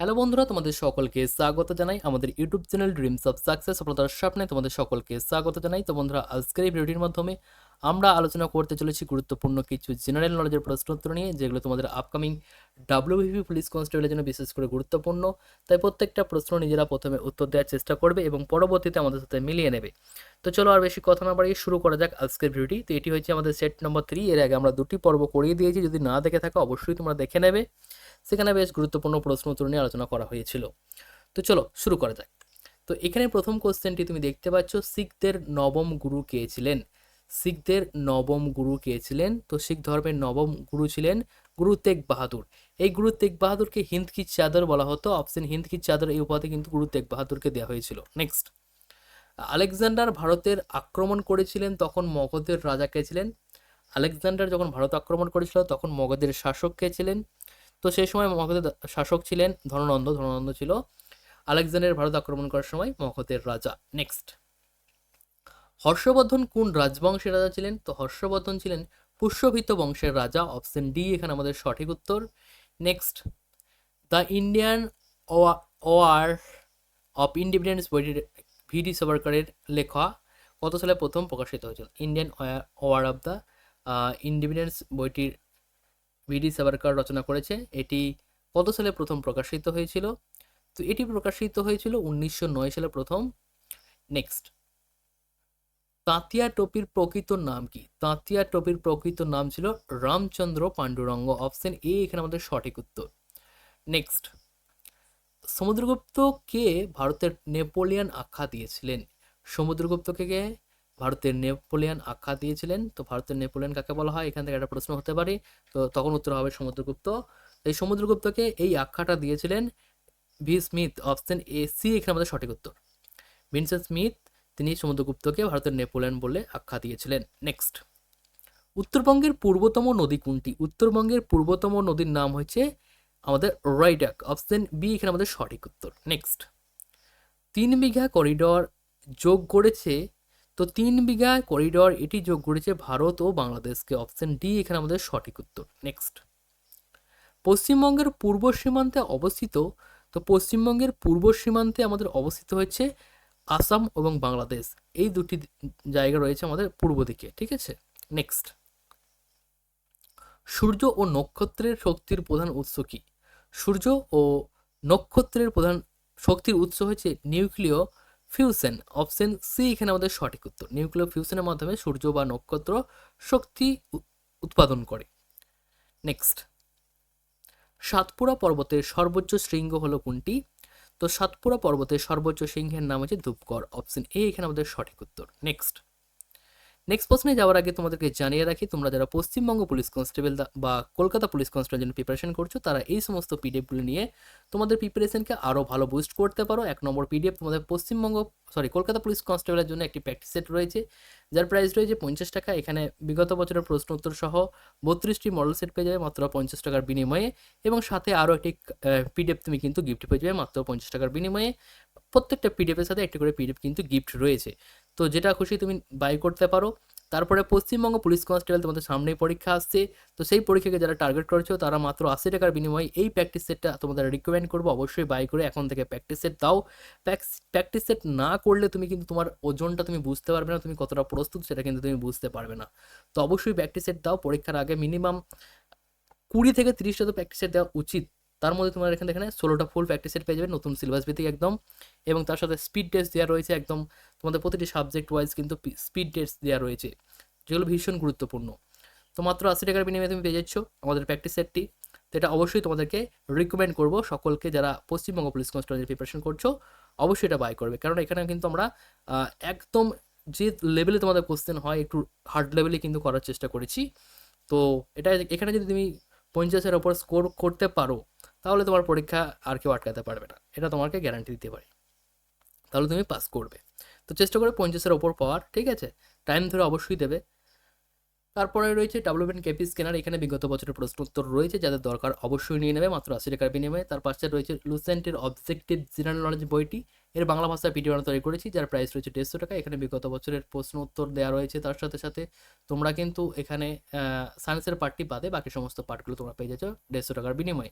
Hello বন্ধুরা, তোমাদের সকলকে স্বাগত জানাই আমাদের YouTube channel dreams of success সফলতার স্বপ্নে তোমাদের সকলকে স্বাগত জানাই। তো বন্ধুরা, আজকের এই ভিডিওটির মাধ্যমে আমরা আলোচনা করতে চলেছি গুরুত্বপূর্ণ কিছু জেনারেল নলেজের প্রশ্নোত্তর নিয়ে, যেগুলো তোমাদের আপকামিং ডাব্লিউভিপি পুলিশ কনস্টেবলের জন্য বিশেষ করে গুরুত্বপূর্ণ। তাই প্রত্যেকটা প্রশ্ন নিজেরা প্রথমে উত্তর দেওয়ার চেষ্টা করবে এবং পরবর্তীতে আমাদের সাথে মিলিয়ে নেবে। তো চলো আর বেশি কথা না বাড়িয়ে শুরু করা যাক আজকের ভিডিওটি। তো এটি হচ্ছে আমাদের সেট নম্বর থ্রি এর আগে আমরা দুটি পর্ব করিয়ে দিয়েছি। যদি না দেখে থাকো, অবশ্যই তোমরা দেখে নেবে। সেখানে বেশ গুরুত্বপূর্ণ প্রশ্ন উত্তর নিয়ে আলোচনা করা হয়েছিল। তো চলো শুরু করা যাক। তো এখানে প্রথম কোশ্চেনটি তুমি দেখতে পাচ্ছ, শিখদের নবম গুরু কে ছিলেন? শিখদের নবম গুরু কে ছিলেন? তো শিখ ধর্মের নবম গুরু ছিলেন গুরু তেগ বাহাদুর। এই গুরু তেগ বাহাদুরকে হিন্দ কি চাদর বলা হতো? অপশন হিন্দ কি চাদর, এই উপাধি কিন্তু গুরু তেগ বাহাদুরকে দেওয়া হয়েছিল। নেক্সট আলেকজান্ডার ভারতের আক্রমণ করেছিলেন তখন মগধের রাজা কে ছিলেন? আলেকজান্ডার যখন ভারত আক্রমণ করেছিল তখন মগধের শাসক কে ছিলেন? তো সেই সময় মগধের শাসক ছিলেন ধননন্দ ধননন্দ ছিল আলেকজান্ডার ভারত আক্রমণ করার সময় মগধের রাজা। নেক্সট হর্ষবর্ধন কোন রাজবংশের রাজা ছিলেন? তো হর্ষবর্ধন ছিলেন পুষ্যভিত বংশের রাজা অপশন ডি এখানে আমাদের সঠিক উত্তর। Next the Indian war of independence বইটির ভিডি সাভারকারের লেখা, কত সালে প্রথম প্রকাশিত হয়েছিল? Indian war of the independence বইটির ভিডি সাভারকার রচনা করেছে। এটি কত সালে প্রথম প্রকাশিত হয়েছিল? তো এটি প্রকাশিত হয়েছিল উনিশশো নয় সালে প্রথম। নেক্সট তাঁতিয়া টপির প্রকৃত নাম কি? তাঁতিয়া টপির প্রকৃত নাম ছিল রামচন্দ্র পাণ্ডুরঙ্গ অপশন এ, এখানে আমাদের সঠিক উত্তর। নেক্সট সমুদ্রগুপ্ত কে ভারতের নেপোলিয়ান আখ্যা দিয়েছিলেন। সমুদ্রগুপ্তকে কে? ভারতের নেপোলিয়ান আখ্যা দিয়েছিলেন। তো ভারতের নেপোলিয়ান কাকে বলা হয়? এখান থেকে একটা প্রশ্ন হতে পারে। তো তখন উত্তর হবে সমুদ্রগুপ্ত। এই সমুদ্রগুপ্তকে এই আখ্যাটা দিয়েছিলেন ভি স্মিথ, অপশন এ সি। এখানে আমাদের সঠিক উত্তর। ভিনসেন্ট স্মিথ, তিনি সমুদ্রগুপ্তকে ভারতের নেপোলিয়ান বলে আখ্যা দিয়েছিলেন। নেক্সট। উত্তরবঙ্গের পূর্বতম নদী কোনটি? উত্তরবঙ্গের পূর্বতম নদীর নাম হচ্ছে আমাদের রাইডাক। অপশন বি, এখানে আমাদের সঠিক উত্তর। নেক্সট। তিন বিঘা করিডর যোগ করেছে তো তিন বিঘা করিডর এটি যোগ করেছে ভারত ও বাংলাদেশকে। অপশন ডি, এখানে আমাদের সঠিক উত্তর। নেক্সট পশ্চিমবঙ্গের পূর্ব সীমান্তে অবস্থিত, তো পশ্চিমবঙ্গের পূর্ব সীমান্তে আমাদের অবস্থিত হচ্ছে আসাম এবং বাংলাদেশ। এই দুটি জায়গা রয়েছে আমাদের পূর্ব দিকে, ঠিক আছে? নেক্সট সূর্য ও নক্ষত্রের শক্তির প্রধান উৎস কি? সূর্য ও নক্ষত্রের প্রধান শক্তির উৎস হচ্ছে নিউক্লিয় ফিউশন অপশন সি এখানে আমাদের সঠিক উত্তর। নিউক্লিয়ার ফিউশনের মাধ্যমে সূর্য বা নক্ষত্র শক্তি উৎপাদন করে। নেক্সট সাতপুরা পর্বতের সর্বোচ্চ শৃঙ্গ হলো কোনটি? তো সাতপুরা পর্বতের সর্বোচ্চ সিংহের নাম হচ্ছে ধূপগড় অপশন এ এখানে আমাদের সঠিক উত্তর। নেক্সট নেক্সট প্রশ্নে যাওয়ার আগে তোমাদেরকে জানিয়ে রাখি, তোমরা যারা পশ্চিমবঙ্গ পুলিশ কনস্টেবল বা কলকাতা পুলিশ কনস্টেবল জন্য প্রিপারেশন করছ, তারা এই সমস্ত পিডিএফগুলো নিয়ে তোমাদের প্রিপারেশনকে আরও ভালো বুস্ট করতে পারো। এক নম্বর পিডিএফ তোমাদের পশ্চিমবঙ্গ সরি কলকাতা পুলিশ কনস্টেবলের জন্য একটি প্র্যাকটিস সেট রয়েছে, যার প্রাইস রয়েছে পঞ্চাশ টাকা। এখানে বিগত বছরের প্রশ্ন উত্তর সহ বত্রিশটি মডেল সেট পেয়ে যাবে মাত্র পঞ্চাশ টাকার বিনিময়ে এবং সাথে আরও একটি পিডিএফ তুমি কিন্তু গিফট পেয়ে যাবে মাত্র পঞ্চাশ টাকার বিনিময়ে। প্রত্যেকটা পিডিএফের সাথে একটি করে পিডিএফ কিন্তু গিফট রয়েছে। তো যেটা খুশি তুমি বাই করতে পারো। তারপরে পশ্চিমবঙ্গ পুলিশ কনস্টেবল তোমাদের সামনেই পরীক্ষা আসছে। তো সেই পরীক্ষাকে যারা টার্গেট করেছ, তারা মাত্র আশি টাকার বিনিময়ে এই প্র্যাকটিস সেটটা তোমাদের রিকমেন্ড করব। অবশ্যই বাই করে এখন থেকে প্র্যাকটিস সেট দাও। প্র্যাকটিস সেট না করলে তুমি কিন্তু তোমার ওজনটা তুমি বুঝতে পারবে না, তুমি কতটা প্রস্তুত সেটা কিন্তু তুমি বুঝতে পারবে না। তো অবশ্যই প্র্যাকটিস সেট দাও, পরীক্ষার আগে মিনিমাম কুড়ি থেকে তিরিশটা তো প্র্যাকটিস সেট দেওয়া উচিত। তার মধ্যে তোমার এখানে এখানে ষোলোটা ফুল প্র্যাকটিস সেট পেয়ে যাবে, নতুন সিলেবাস ভিত্তিক একদম। এবং তার সাথে স্পিড টেস্ট দেওয়া রয়েছে একদম, তোমাদের প্রতিটি সাবজেক্ট ওয়াইজ কিন্তু স্পিড টেস্ট দেওয়া রয়েছে, যেগুলো ভীষণ গুরুত্বপূর্ণ। তো মাত্র আশি টাকার বিনিময়ে তুমি পেয়ে যাচ্ছ আমাদের প্র্যাকটিস সেটটি তো এটা অবশ্যই তোমাদেরকে রিকমেন্ড করব সকলকে যারা পশ্চিমবঙ্গ পুলিশ কনস্টেবলের প্রিপারেশন করছ, অবশ্যই এটা বাই করবে। কারণ এখানে কিন্তু আমরা একদম যে লেভেলে তোমাদের কোশ্চেন হয়, একটু হার্ড লেভেলে কিন্তু করার চেষ্টা করেছি। তো এটা এখানে যদি তুমি পঞ্চাশের ওপর স্কোর করতে পারো তাহলে তোমার পরীক্ষা আর কেউ আটকাতে পারবে না। এটা তোমাকে গ্যারান্টি দিতে পারি। তাহলে তুমি পাস করবে। তো চেষ্টা করে পঞ্চাশের ওপর পাওয়ার, ঠিক আছে? টাইম ধরে অবশ্যই দেবে। তারপরে রয়েছে ডাব্লিউবিন কেপি স্ক্যানার এখানে বিগত বছরের প্রশ্ন উত্তর রয়েছে, যাদের দরকার অবশ্যই নিয়ে নেবে, মাত্র আশি টাকার বিনিময়ে। তার পাশে রয়েছে লুসেন্টের অবজেক্টিভ জেনারেল নলেজ বইটি। এর বাংলা ভাষায় ভিডিও বানানো তৈরি করেছি, যার প্রাইস রয়েছে দেড়শো টাকা। এখানে বিগত বছরের প্রশ্ন উত্তর দেওয়া রয়েছে তার সাথে সাথে। তোমরা কিন্তু এখানে সায়েন্সের পার্টটি বাদে বাকি সমস্ত পার্টগুলো তোমরা পেয়ে যাচ্ছ দেড়শো টাকার বিনিময়ে।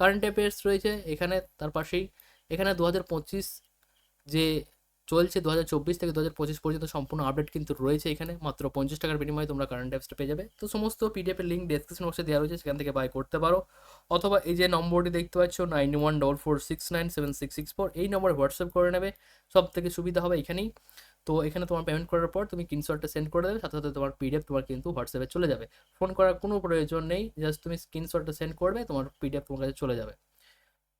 কারেন্ট অ্যাফেয়ার্স রয়েছে এখানে, তার পাশেই। এখানে দু হাজার পঁচিশ যে চলছে দু হাজার চব্বিশ থেকে দু হাজার পঁচিশ পর্যন্ত সম্পূর্ণ আপডেট কিন্তু রয়েছে এখানে। মাত্র পঞ্চাশ টাকার বিনিময়ে তোমরা কারেন্ট অ্যাপসটা পেয়ে যাবে। তো সমস্ত পিডিএফ এর লিঙ্ক ডেসক্রিপশন বক্সে দেওয়া রয়েছে, সেখান থেকে বাই করতে পারো। অথবা এই যে নম্বরটি দেখতে পাচ্ছ nine one double four six nine seven six six four এই নম্বরে হোয়াটসঅ্যাপ করে নেবে। সব থেকে সুবিধা হবে এখানেই। তো এখানে তোমার পেমেন্ট করার পর তুমি স্ক্রিনশটটা সেন্ড করে দেবে, সাথে সাথে তোমার পিডিএফ তোমার কিন্তু হোয়াটসঅ্যাপে চলে যাবে। ফোন করার কোনো প্রয়োজন নেই জাস্ট তুমি স্ক্রিনশটটা সেন্ড করবে, তোমার পিডিএফ তোমার কাছে চলে যাবে।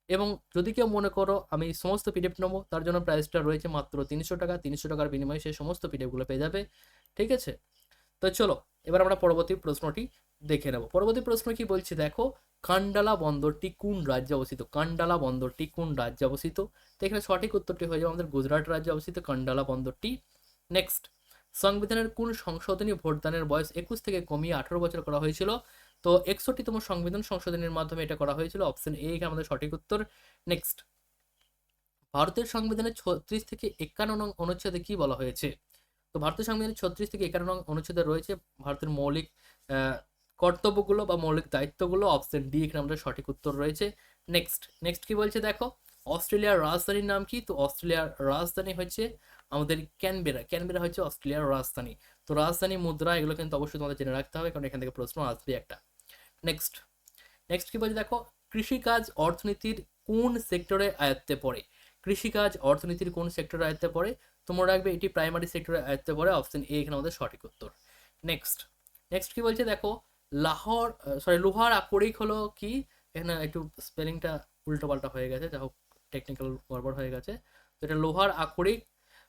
এবং যদি কেউ মনে করো আমি সমস্ত পিডিএফ নেব, তার জন্য প্রাইসটা রয়েছে মাত্র তিনশো টাকা, তিনশো টাকার বিনিময়ে সেই সমস্ত পিডিএফগুলো পেয়ে যাবে, ঠিক আছে? তো চলো, এবার আমরা পরবর্তী প্রশ্নটি দেখে নেব। পরবর্তী প্রশ্ন কি বলছে? দেখো, কান্ডালা বন্দরটি কোন রাজ্যে অবস্থিত? কান্ডালা বন্দরটি কোন রাজ্যে অবস্থিত? তো এখানে সঠিক উত্তরটি হয়ে যাবে আমাদের গুজরাট রাজ্যে অবস্থিত কান্ডালা বন্দরটি। নেক্সট সংবিধানের কোন সংশোধনী ভোটদানের বয়স একুশ থেকে কমিয়ে আঠারো বছর করা হয়েছিল? তো একষট্টিতম সংবিধান সংশোধনের মাধ্যমে এটা করা হয়েছিল। অপশন এ আমাদের সঠিক উত্তর। নেক্সট ভারতের সংবিধানের ছত্রিশ থেকে একান্ন নং অনুচ্ছেদে কি বলা হয়েছে? তো ভারতের সংবিধানের ছত্রিশ থেকে একান্ন নং অনুচ্ছেদে রয়েছে ভারতের মৌলিক কর্তব্যগুলো বা মৌলিক দায়িত্বগুলো। অপশন ডি এখানে আমাদের সঠিক উত্তর রয়েছে। নেক্সট নেক্সট কি বলছে দেখো? অস্ট্রেলিয়ার রাজধানীর নাম কি? তো অস্ট্রেলিয়ার রাজধানী হচ্ছে আমাদের ক্যানবেরা। ক্যানবেরা হচ্ছে অস্ট্রেলিয়ার রাজধানী। তো রাজধানী, মুদ্রা, এগুলো কিন্তু অবশ্যই তোমাদের জেনে রাখতে হবে, কারণ এখান থেকে প্রশ্ন আসবে একটা। নেক্সট নেক্সট কি বলছে দেখো? কৃষিকাজ অর্থনীতির কোন সেক্টরে আয়ত্তে পড়ে? কৃষিকাজ অর্থনীতির কোন সেক্টরে আয়ত্তে পড়ে? তোমরা রাখবে এটি প্রাইমারি সেক্টরে আয়ত্তে পড়ে অপশন এ এখানে আমাদের সঠিক উত্তর। নেক্সট নেক্সট কি বলছে দেখো? লাহোর সরি লোহার আকরিক হলো কি? এখানে একটু স্পেলিংটা উল্টো পাল্টা হয়ে গেছে যা হোক টেকনিক্যাল গড়বড় হয়ে গেছে। তো এটা লোহার আকরিক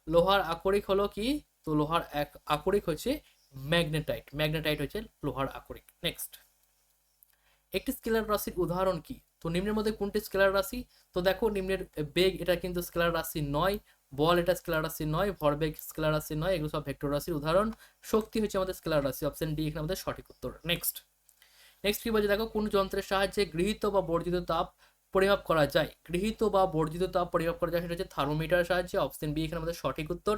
লোহার আকরিক হলো কি? তো লোহার এক, আকরিক হচ্ছে ম্যাগনেটাইট ম্যাগনেটাইট হচ্ছে লোহার আকরিক। নেক্সট একটি স্কেলার রাশির উদাহরণ কি? তো নিম্নের মধ্যে কোনটি স্কেলার রাশি? তো দেখো নিম্নের বেগ এটা কিন্তু স্কেলার রাশি নয়, বল এটা স্কেলার রাশি নয় ভরবেগ স্কেলার রাশি নয়, এগুলো সব ভেক্টর রাশির উদাহরণ। শক্তি হচ্ছে আমাদের স্কেলার রাশি অপশন ডি এখানে আমাদের সঠিক উত্তর। নেক্সট নেক্সট কি বলছে? দেখো কোন যন্ত্রের সাহায্যে গৃহীত বা বর্ধিত তাপ পরিমাপ করা যায়? গৃহীত বা বর্ধিত তাপ পরিমাপ করা যায় সেটা হচ্ছে থার্মোমিটারের সাহায্যে অপশন বি এখানে আমাদের সঠিক উত্তর।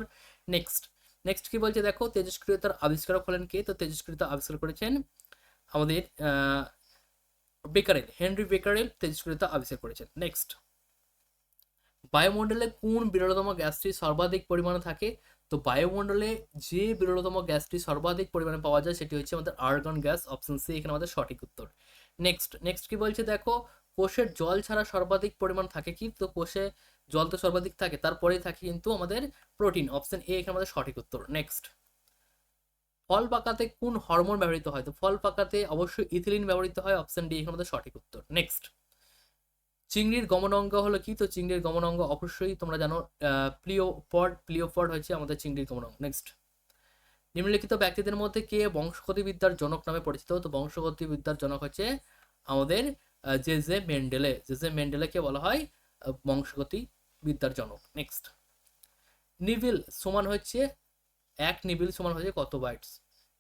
নেক্সট নেক্সট কি বলছে? দেখো তেজস্ক্রিয়তার আবিষ্কারক হলেন কে? তো তেজস্ক্রিয়তা আবিষ্কার করেছেন আমাদের বেকারেল হেনরি বেকারেল তেজস্ক্রিয়তা আবিষ্কার করেছেন। নেক্সট বায়ুমণ্ডলে কোন বিরলতম গ্যাসটি সর্বাধিক পরিমাণে থাকে? তো বায়ুমণ্ডলে যে বিরলতম গ্যাসটি সর্বাধিক পরিমাণে পাওয়া যায় সেটি হচ্ছে আমাদের আর্গন গ্যাস, অপশন সি, এখানে আমাদের সঠিক উত্তর। নেক্সট নেক্সট কি বলছে দেখো? কোষের জল ছাড়া সর্বাধিক পরিমাণ থাকে কি? তো কোষে জল তো সর্বাধিক থাকে, তারপরেই থাকে কিন্তু আমাদের প্রোটিন, অপশন এ, এখানে আমাদের সঠিক উত্তর। নেক্সট ফল পাকাতে কোন হরমোন ব্যবহৃত হয়? তো ফল পাকাতে অবশ্যই ইথিলিন ব্যবহৃত হয় অপশন ডি এখানে আমাদের সঠিক উত্তর। নেক্সট চিংড়ির গমন অঙ্গ হলো কি? তো চিংড়ির গমন অঙ্গ অবশ্যই তোমরা জানো প্লিওপড প্লিওপড হচ্ছে আমাদের চিংড়ির গমন অঙ্গ। নেক্সট নিম্নলিখিত ব্যক্তিদের মধ্যে কে বংশগতিবিদ্যার জনক নামে পরিচিত? তো বংশগতিবিদ্যার জনক হচ্ছে আমাদের জে জে মেন্ডেলে। জে জে মেন্ডেলেকে বলা হয় বংশগতি বিদ্যার জনক। নেক্সট নিভিল, সমান হচ্ছে এক নিবিল সমান হচ্ছে কত বাইটস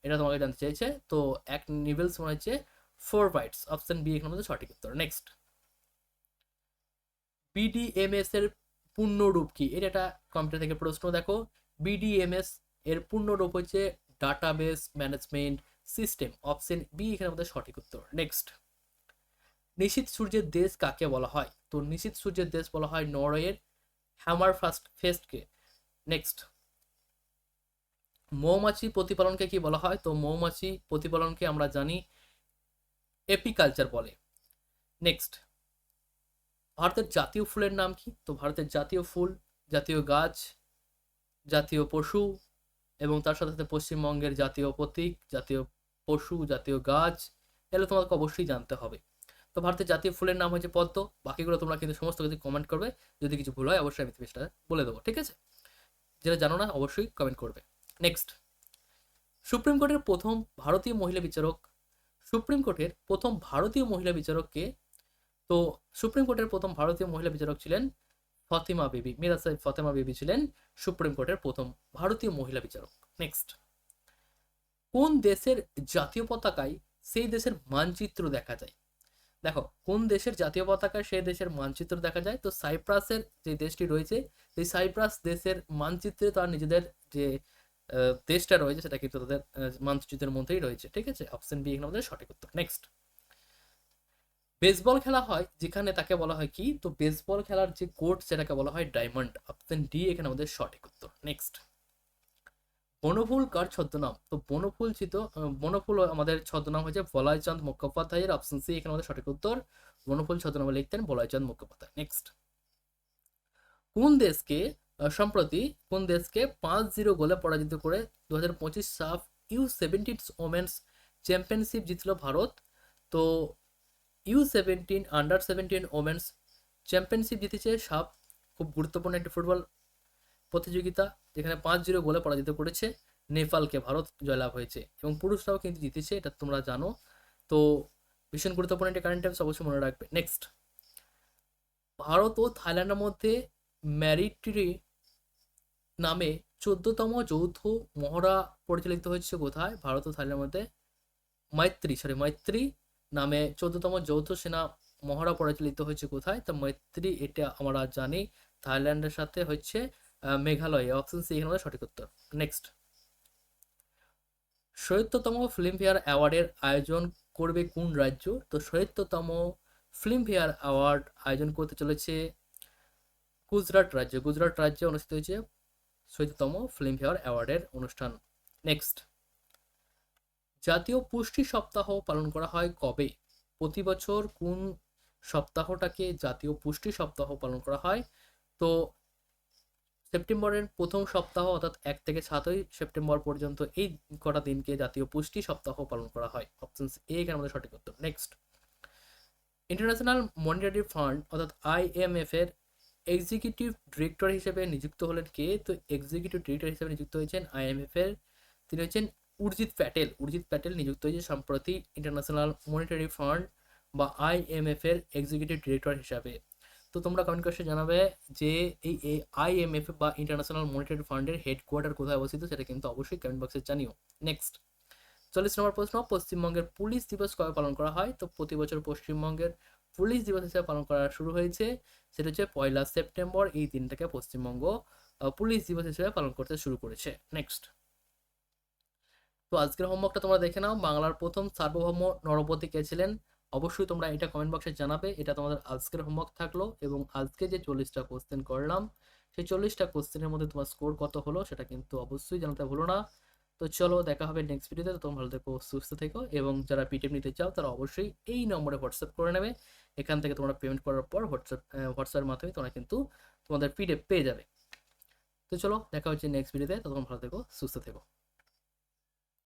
এটা তোমাকে জানতে চাইছে, তো এক নিবিল সমান হচ্ছে ফোর বাইটস অপশন বি এখানে সঠিক উত্তর। নেক্সট বিডিএমএস এর পূর্ণরূপ কি? এটা একটা কম্পিউটার থেকে প্রশ্ন, দেখো। বিডিএমএস এর পূর্ণরূপ হচ্ছে database management system option B এখানে আমাদের সঠিক উত্তর। নেক্সট নিশীত সূর্যের দেশ কাকে বলা হয়? তো নিশীত সূর্যের দেশ বলা হয় নরওয়ের হ্যামার ফাস্ট ফেস্টকে নেক্সট মৌমাছি প্রতিপালনকে কি বলা হয়? তো মৌমাছি প্রতিপালনকে আমরা জানি এপিকালচার বলে। নেক্সট ভারতের জাতীয় ফুলের নাম কি? তো ভারতের জাতীয় ফুল, জাতীয় গাছ, জাতীয় পশু এবং তার সাথে সাথে পশ্চিমবঙ্গের জাতীয় প্রতীক, জাতীয় পশু, জাতীয় গাছ, এগুলো তোমাকে অবশ্যই জানতে হবে। তো ভারতের জাতীয় ফুলের নাম হচ্ছে পদ্ম। বাকিগুলো তোমরা কিন্তু সমস্ত কিছু কমেন্ট করবে। যদি কিছু ভুল হয়, অবশ্যই আমি সেটা বলে দেবো, ঠিক আছে? যেটা জানো না, অবশ্যই কমেন্ট করবে। নেক্সট সুপ্রিম কোর্টের প্রথম ভারতীয় মহিলা বিচারক সুপ্রিম কোর্টের প্রথম ভারতীয় মহিলা বিচারককে, তো সুপ্রিম কোর্টের প্রথম ভারতীয় মহিলা বিচারক ছিলেন ফতিমা বিবি মিরা সাহেব ফতেমা বিবি ছিলেন সুপ্রিম কোর্টের প্রথম ভারতীয় মহিলা বিচারক। নেক্সট কোন দেশের জাতীয় পতাকায় সেই দেশের মানচিত্র দেখা যায়? দেখো, কোন দেশের জাতীয় পতাকায় সেই দেশের মানচিত্র দেখা যায়? তো সাইপ্রাসের যে দেশটি রয়েছে, সেই সাইপ্রাস দেশের মানচিত্রে তার নিজেদের যে দেশটা রয়েছে, সেটা কিন্তু তাদের মানচিত্রের মধ্যেই রয়েছে, ঠিক আছে? অপশন বি এখানে আমাদের সঠিক উত্তর। নেক্সট বেসবল খেলা হয় যেখানে তাকে বলা হয় কি? তো বেসবল খেলার যে কোর্ট সেটাকে বলা হয় ডায়মন্ড অপশন ডি এখানে আমাদের সঠিক উত্তর। নেক্সট বনফুল কার ছদ্মনাম? তো বনফুল ছিল বনফুল আমাদের ছদ্মনাম হয়েছে বলয়চাঁদ মুখোপাধ্যায়ের। অপশন সি এখানে আমাদের সঠিক উত্তর। বনফুল ছদ্মনামে লিখতেন বলয়চাঁদ মুখোপাধ্যায়। নেক্সট কোন দেশকে সম্প্রতি কোন দেশকে পাঁচ জিরো গোলে পরাজিত করে দু হাজার পঁচিশ সাফ ইউ সেভেন্টিন ওমেন্স চ্যাম্পিয়নশিপ জিতল ভারত। তো U seventeen, under seventeen women's championship জিতেছে সাফ। খুব গুরুত্বপূর্ণ একটি ফুটবল প্রতিযোগিতা, যেখানে পাঁচ জিরো গোলে পরাজিত করেছে নেপালকে। ভারত জয়লাভ হয়েছে এবং পুরুষরাও কিন্তু জিতেছে, এটা তোমরা জানো। তো ভীষণ গুরুত্বপূর্ণ একটি কারেন্ট অ্যাফেয়ার্স অবশ্যই মনে রাখবে। নেক্সট ভারত ও থাইল্যান্ডের মধ্যে ম্যারিটরি নামে চোদ্দতম যৌথ মহড়া পরিচালিত হচ্ছে কোথায়? ভারত ও থাইল্যান্ডের মধ্যে। মৈত্রী সরি মৈত্রী নামে চোদ্দতম যৌথ সেনা মহড়া পরিচালিত হয়েছে কোথায়? তো মৈত্রী, এটা আমরা জানি, থাইল্যান্ডের সাথে হচ্ছে মেঘালয় অপশন সি এখানে সঠিক উত্তর। নেক্সট সত্তরতম ফিল্মফেয়ার অ্যাওয়ার্ডের আয়োজন করবে কোন রাজ্য? তো সত্তরতম ফিল্মফেয়ার অ্যাওয়ার্ড আয়োজন করতে চলেছে গুজরাট রাজ্য। গুজরাট রাজ্যে অনুষ্ঠিত হয়েছে সত্তরতম ফিল্মফেয়ার অ্যাওয়ার্ডের অনুষ্ঠান। নেক্সট। জাতীয় পুষ্টি সপ্তাহ পালন করা হয় কবে? প্রতি বছর কোন সপ্তাহটাকে জাতীয় পুষ্টি সপ্তাহ পালন করা হয়? তো সেপ্টেম্বরের প্রথম সপ্তাহ অর্থাৎ এক থেকে সাতই সেপ্টেম্বর পর্যন্ত এই কটা দিনকে জাতীয় পুষ্টি সপ্তাহ পালন করা হয়। অপশন এ এখানে আমাদের সঠিক উত্তর। নেক্সট। ইন্টারন্যাশনাল মনিটারি ফান্ড অর্থাৎ আইএমএফ এর এক্সিকিউটিভ ডিরেক্টর হিসেবে নিযুক্ত হলেন কে? তো এক্সিকিউটিভ ডিরেক্টর হিসেবে নিযুক্ত হয়েছেন আইএমএফ এর তিনি হচ্ছেন উর্জিৎ প্যাটেল। উর্জিত প্যাটেল নিযুক্ত হয়েছে সম্প্রতি ইন্টারন্যাশনাল মনিটারি ফান্ড বা আইএমএফ এর এক্সিকিউটিভ ডিরেক্টর হিসাবে। তো তোমরা কমেন্ট করে জানাবে যে এই আইএমএফ বা ইন্টারন্যাশনাল মনিটারি ফান্ডের হেডকোয়ার্টার কোথায় অবস্থিত সেটা কিন্তু অবশ্যই কমেন্ট বক্সে জানিও। নেক্সট চল্লিশ নম্বর প্রশ্ন, পশ্চিমবঙ্গের পুলিশ দিবস কবে পালন করা হয়? তো প্রতি বছর পশ্চিমবঙ্গের পুলিশ দিবস হিসেবে পালন করা শুরু হয়েছে। সেটা হচ্ছে পয়লা সেপ্টেম্বর, এই দিনটাকে পশ্চিমবঙ্গ পুলিশ দিবস হিসেবে পালন করতে শুরু করেছে। নেক্সট তো আজকের হোমওয়ার্কটা তোমরা দেখে নাও। বাংলার প্রথম সার্বভৌম নরপতি কে ছিলেন? অবশ্যই তোমরা এটা কমেন্ট বক্সে জানাবে। এটা তোমাদের আজকের হোমওয়ার্ক থাকল এবং আজকে যে চল্লিশটা কোশ্চেন করলাম, সেই চল্লিশটা কোশ্চেনের মধ্যে তোমার স্কোর কত হলো সেটা কিন্তু অবশ্যই জানাতে ভুলো না। তো চলো, দেখা হবে নেক্সট ভিডিওতে তোমরা ভালো থেকো, সুস্থ থেকো এবং যারা পিটিএফ নিতে চাও, তারা অবশ্যই এই নম্বরে হোয়াটসঅ্যাপ করে নেবে। এখান থেকে তোমরা পেমেন্ট করার পর হোয়াটসঅ্যাপ হোয়াটসঅ্যাপের মাধ্যমে তোমরা কিন্তু তোমাদের পিডিএফ পেয়ে যাবে। তো চলো, দেখা হচ্ছে নেক্সট ভিডিওতে ততক্ষণ ভালো থেকো, সুস্থ থেকো।